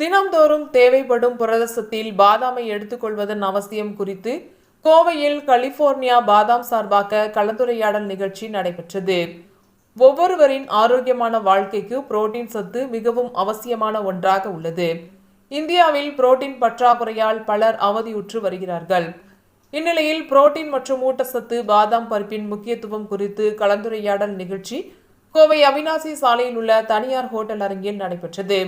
தினம்தோறும் தேவைப்படும் புரதசத்தில் பாதாமை எடுத்துக்கொள்வதன் அவசியம் குறித்து கோவையில் கலிபோர்னியா பாதாம் சார்பாக கலந்துரையாடல் நிகழ்ச்சி நடைபெற்றது. ஒவ்வொருவரின் ஆரோக்கியமான வாழ்க்கைக்கு புரோட்டீன் சத்து மிகவும் அவசியமான ஒன்றாக உள்ளது. இந்தியாவில் புரோட்டீன் பற்றாக்குறையால் பலர் அவதியுற்று வருகிறார்கள். இந்நிலையில் புரோட்டீன் மற்றும் ஊட்டச்சத்து பாதாம் பருப்பின் முக்கியத்துவம் குறித்து கலந்துரையாடல் நிகழ்ச்சி கோவை அவினாசி சாலையில் உள்ள தனியார் ஹோட்டல் அரங்கில் நடைபெற்றது.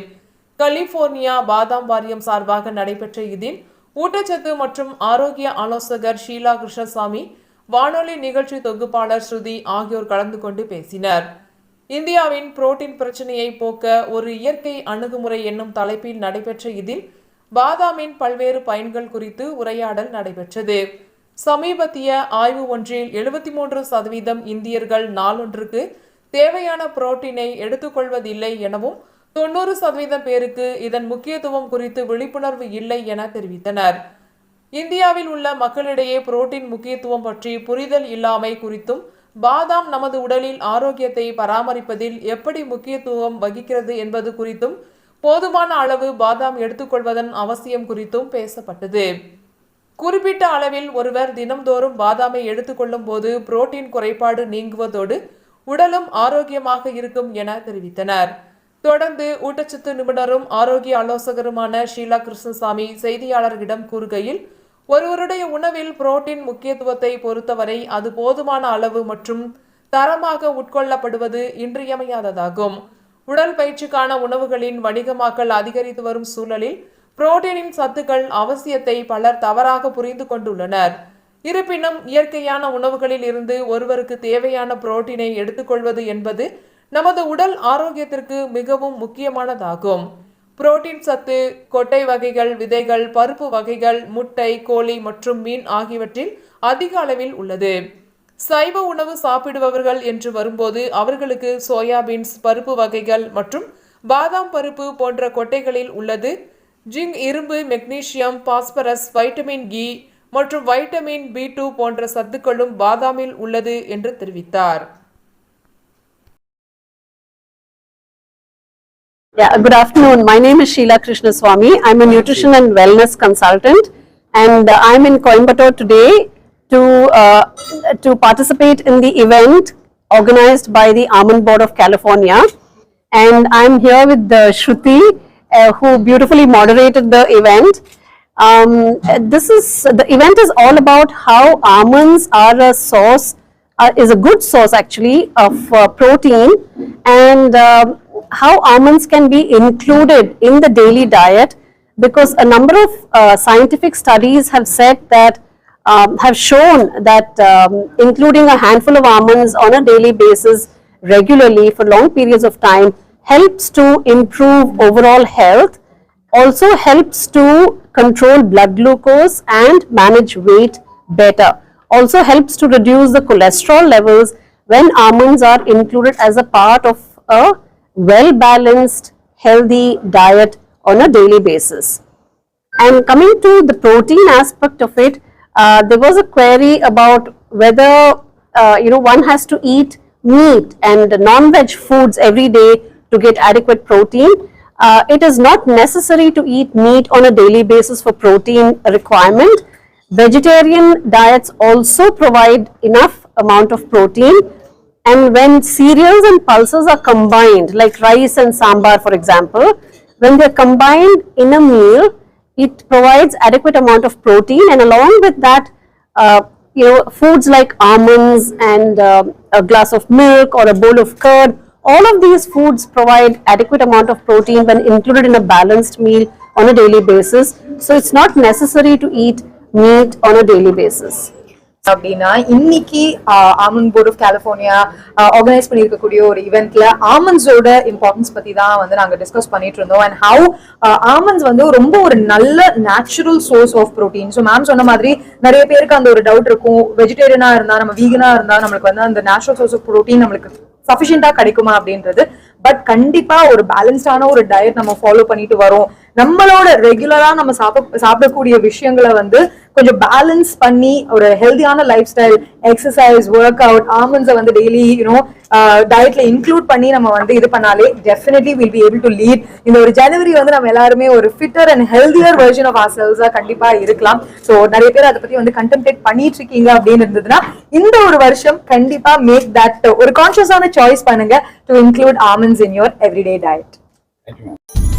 கலிபோர்னியா பாதாம் வாரியம் சார்பாக நடைபெற்ற இதில் ஊட்டச்சத்து மற்றும் ஆரோக்கிய ஆலோசகர் ஷீலா கிருஷ்ணசாமி வானொலி நிகழ்ச்சி தொகுப்பாளர் ஸ்ருதி ஆகியோர் கலந்து கொண்டு பேசினர். இந்தியாவின் புரோட்டீன் பிரச்சனையை போக்க ஒரு இயற்கை அணுகுமுறை என்னும் தலைப்பில் நடைபெற்ற இதில் பாதாமின் பல்வேறு பயன்கள் குறித்து உரையாடல் நடைபெற்றது. சமீபத்திய ஆய்வு ஒன்றில் எழுபத்தி மூன்று சதவீதம் இந்தியர்கள் நாளொன்றுக்கு தேவையான புரோட்டீனை எடுத்துக்கொள்வதில்லை எனவும் தொண்ணூறு சதவீதம் பேருக்கு இதன் முக்கியத்துவம் குறித்து விழிப்புணர்வு இல்லை என தெரிவித்தனர். இந்தியாவில் உள்ள மக்களிடையே புரோட்டீன் முக்கியத்துவம் பற்றி புரிதல் இல்லாமை குறித்தும் பாதாம் நமது உடலில் ஆரோக்கியத்தை பராமரிப்பதில் எப்படி முக்கியத்துவம் வகிக்கிறது என்பது குறித்தும் போதுமான அளவு பாதாம் எடுத்துக்கொள்வதன் அவசியம் குறித்தும் பேசப்பட்டது. குறிப்பிட்ட அளவில் ஒருவர் தினம்தோறும் பாதாமை எடுத்துக்கொள்ளும் போது புரோட்டீன் குறைபாடு நீங்குவதோடு உடலும் ஆரோக்கியமாக இருக்கும் என தெரிவித்தனர். தொடர்ந்து ஊட்டச்சத்து நிபுணரும் ஆரோக்கிய ஆலோசகருமான ஷீலா கிருஷ்ணசாமி செய்தியாளர்களிடம் கூறுகையில் ஒருவருடைய உணவில் புரோட்டீன் முக்கியத்துவத்தை பொறுத்தவரை அது போதுமான அளவு மற்றும் தரமாக உட்கொள்ளப்படுவது இன்றியமையாததாகும். உடல் பயிற்சிக்கான உணவுகளின் வணிகமாக்கல் அதிகரித்து வரும் சூழலில் புரோட்டீனின் சத்துக்கள் அவசியத்தை பலர் தவறாக புரிந்து கொண்டுள்ளனர். இருப்பினும் இயற்கையான உணவுகளில் இருந்து ஒருவருக்கு தேவையான புரோட்டீனை எடுத்துக்கொள்வது என்பது நமது உடல் ஆரோக்கியத்திற்கு மிகவும் முக்கியமானதாகும். புரோட்டீன் சத்து கொட்டை வகைகள் விதைகள் பருப்பு வகைகள் முட்டை கோழி மற்றும் மீன் ஆகியவற்றில் அதிக அளவில் உள்ளது. சைவ உணவு சாப்பிடுபவர்கள் என்று வரும்போது அவர்களுக்கு சோயாபீன்ஸ் பருப்பு வகைகள் மற்றும் பாதாம் பருப்பு போன்ற கொட்டைகளில் உள்ளது. ஜிங் இரும்பு மெக்னீசியம் பாஸ்பரஸ் வைட்டமின் இ மற்றும் வைட்டமின் பி டூ போன்ற சத்துக்களும் பாதாமில் உள்ளது என்று தெரிவித்தார். Yeah, good afternoon. My name is Sheila Krishnaswamy. I'm a nutrition and wellness consultant, and uh, I'm in Coimbatore today to uh, to participate in the event organized by the Almond Board of California. And I'm here with the Shruti, uh, who beautifully moderated the event. Um, this is the event is all about how almonds are a source uh, is a good source actually of uh, protein and um how almonds can be included in the daily diet because a number of uh, scientific studies have said that um, have shown that um, including a handful of almonds on a daily basis regularly for long periods of time helps to improve overall health also helps to control blood glucose and manage weight better. Also helps to reduce the cholesterol levels when almonds are included as a part of a well balanced, healthy diet on a daily basis. And coming to the protein aspect of it, uh, there was a query about whether uh, you know one has to eat meat and non-veg foods every day to get adequate protein. Uh, it is not necessary to eat meat on a daily basis for protein requirement. Vegetarian diets also provide enough amount of protein and when cereals and pulses are combined, like rice and sambar, for example, when they're combined in a meal, it provides adequate amount of protein, and along with that, uh, you know, foods like almonds and uh, a glass of milk or a bowl of curd, all of these foods provide adequate amount of protein when included in a balanced meal on a daily basis. So it's not necessary to eat meat on a daily basis. அப்படின்னா இன்னைக்கு Amen board of California organise பண்ணியிருக்கக்கூடிய ஒரு இவெண்ட்ல ஆமன்ஸோட importance பத்தி தான் வந்து நாங்க discuss பண்ணிட்டு இருந்தோம். அண்ட் ஹவு ஆமண்ட்ஸ் வந்து ரொம்ப ஒரு நல்ல natural source of protein so ma'am சொன்ன மாதிரி நிறைய பேருக்கு அந்த ஒரு டவுட் இருக்கும். வெஜிடேரியனா இருந்தா நம்ம வீகனா இருந்தா நம்மளுக்கு வந்து அந்த நேச்சுரல் சோர்ஸ் ஆஃப் ப்ரோட்டீன் நம்மளுக்கு சஃபிஷியண்டா கிடைக்குமா அப்படின்றது. பட் கண்டிப்பா ஒரு பேலன்ஸ்டான ஒரு டயட் நம்ம ஃபாலோ பண்ணிட்டு வரோம். நம்மளோட ரெகுலரா நம்ம சாப்பிட சாப்பிடக்கூடிய விஷயங்களை வந்து கொஞ்சம் பேலன்ஸ் பண்ணி ஒரு ஹெல்தியான lifestyle exercise workout ஆமண்ட்ஸை வந்து டெய்லி யூனோ டயட்ல இன்க்ளூட் பண்ணி நம்ம வந்து இது பண்ணாலே definitely will be able to lead இந்த ஒரு ஜனவரி வந்து நம்ம எல்லாருமே ஒரு fitter and healthier version of ourselves கண்டிப்பா இருக்கலாம். ஸோ நிறைய பேர் அதை பத்தி வந்து கண்டெம்ப்ளேட் பண்ணிட்டு இருக்கீங்க அப்படின்னு இருந்ததுன்னா இந்த ஒரு வருஷம் கண்டிப்பா மேக் தட் ஒரு கான்சியஸான சாய்ஸ் பண்ணுங்க to include almonds in your everyday diet Thank you.